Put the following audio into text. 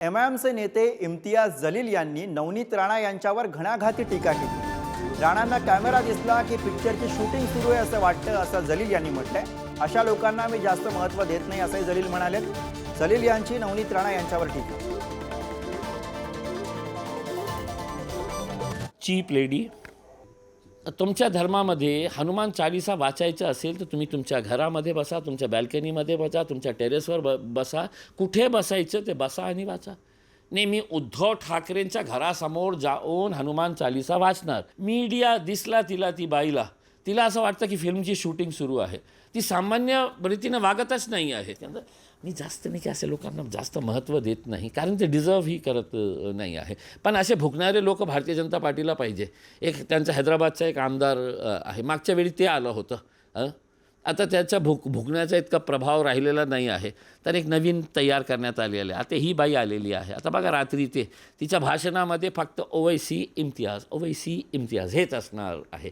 M I एमचे नेते इम्तियाज जलील यांनी नवनीत राणा यांच्यावर घणाघाती टीका केली. राणांना कॅमेरा दिसला की पिक्चरची शूटिंग सुरू आहे असं वाटतं असं जलील यांनी म्हटलंय. अशा लोकांना मी जास्त महत्त्व देत नाही असंही जलील म्हणाले जलील यांची नवनीत राणा यांच्यावर टीका. चीप लेडी तुमच्या धर्मामध्ये हनुमान चालिसा वाचायचं असेल तर तुम्ही तुमच्या घरामध्ये बसा तुमच्या बॅल्कनीमध्ये बसा तुमच्या टेरेसवर ब बसा. कुठे बसायचं ते बसा आणि वाचा. नेहमी उद्धव ठाकरेंच्या घरासमोर जाऊन हनुमान चालिसा वाचणार. मीडिया दिसला तिला ती बाईला. तिला असं वाटतं की फिल्मची शूटिंग सुरू आहे. ती सामान्य रीतीनं वागतच नाही आहे. त्यामुळे मी जास्त नाही की असे लोकांना जास्त महत्त्व देत नाही. कारण ते डिझर्वही करत नाही आहे. पण असे भुकणारे लोक भारतीय जनता पार्टीला पाहिजे. एक त्यांचा हैदराबादचा एक आमदार आहे. मागच्या वेळी ते आलं होतं. आता त्याचा भुक भुकण्याचा इतका प्रभाव राहिलेला नाही आहे. तर एक नवीन तयार करण्यात आलेलं आहे. आता ही बाई आलेली आहे. आता बघा रात्री ते तिच्या भाषणामध्ये फक्त ओवैसी इम्तियाज ओवैसी इम्तियाज हेच असणार आहे.